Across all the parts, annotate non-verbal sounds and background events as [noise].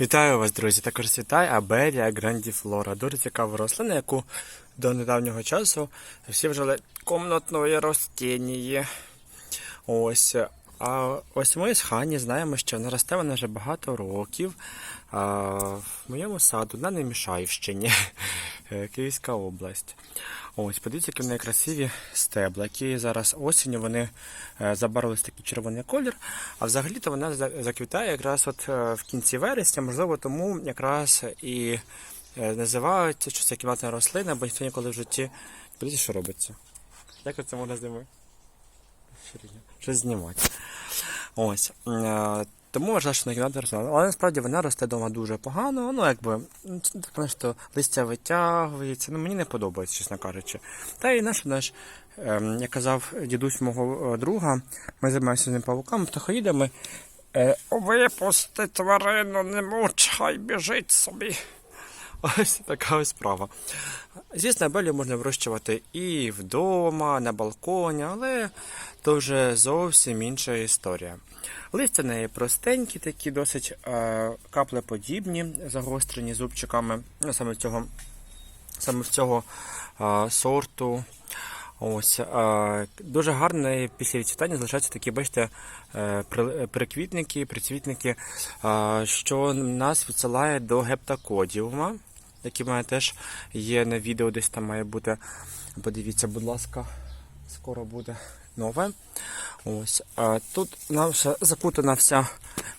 Вітаю вас, друзі! Також вітаю Абелія грандіфлора. Дуже цікава рослина, яку до недавнього часу всі вжили комнатної ростіння. Ось. А ось ми з Хані знаємо, що вона росте вона вже багато років. А, в моєму саду на Немішаївщині, Київська область. Ось, подивіться, які в неї красиві стебла, які зараз осінню вони е, забарвились такий червоний колір. А взагалі-то вона заквітає якраз от е, в кінці вересня, можливо, тому якраз і е, називають, що це кімнатна рослина, бо ніхто ніколи в житті. Подивіться, що робиться. Як це можна зимою? Щось знімати. Ось. Тому вважаю, що не рослина. Але насправді вона росте вдома дуже погано. Ну, якби, ну, так, що листя витягується. Ну, мені не подобається, чесно кажучи. Та і наш, наш ем, як казав дідусь мого е, друга, ми займаємося з ним павуками, птахоїдами. Е, Випусти тварину, не мучай, біжить собі. [laughs] Ось така ось справа. Звісно, белю можна вирощувати і вдома, на балконі, але то вже зовсім інша історія. Листя неї простенькі, такі досить е, каплеподібні, загострені зубчиками, ну, саме цього, саме цього е, сорту. Ось, е, дуже гарно після відцвітання залишаються такі, бачите, е, приквітники, прицвітники, е, що нас відсилає до гептакодіума, який в мене теж є на відео, десь там має бути. Подивіться, будь ласка, скоро буде нове. Ось, е, тут вона вже закутана вся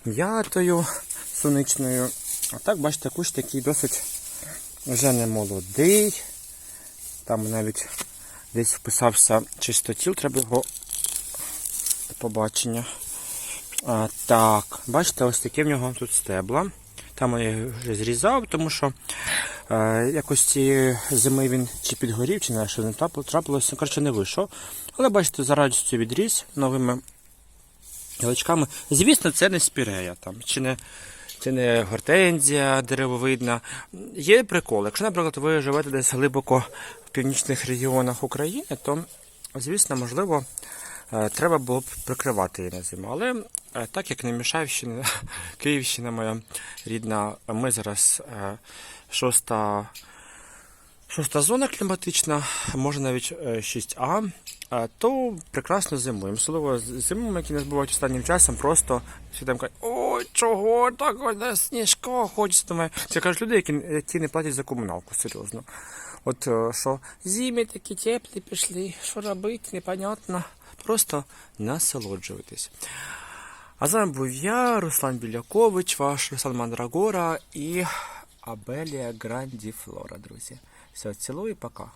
м'ятою суничною. А так, бачите, кущ такий досить вже не молодий. Там навіть десь вписався чистотіл, треба його до побачення. А, так, бачите, ось таке в нього тут стебла. Там я їх вже зрізав, тому що е, якось цієї зими він чи підгорів, чи не що не трапилося, ну, коротше, не вийшов. Але бачите, за радістю відріз новими гілочками. Звісно, це не спірея там, чи не, чи не гортензія деревовидна. Є прикол. Якщо, наприклад, ви живете десь глибоко в північних регіонах України, то, звісно, можливо, е, треба було б прикривати її на зиму. Але так як не Мішаївщина, [laughs] Київщина моя рідна, ми зараз е, шоста. Шоста зона кліматична, може навіть е, 6А, е, то прекрасно зимуємо. Особливо зимами, які нас бувають останнім часом, просто всі кажуть, ой, чого так ось сніжка хочеться. Думаю, це кажуть люди, які, які не платять за комуналку, серйозно. От е, що зими такі теплі пішли, що робити, непонятно. Просто насолоджуйтесь. А з вами був я, Руслан Білякович, ваш Руслан Мандрагора і Абелія Грандіфлора, друзі. Все, цілую, пока.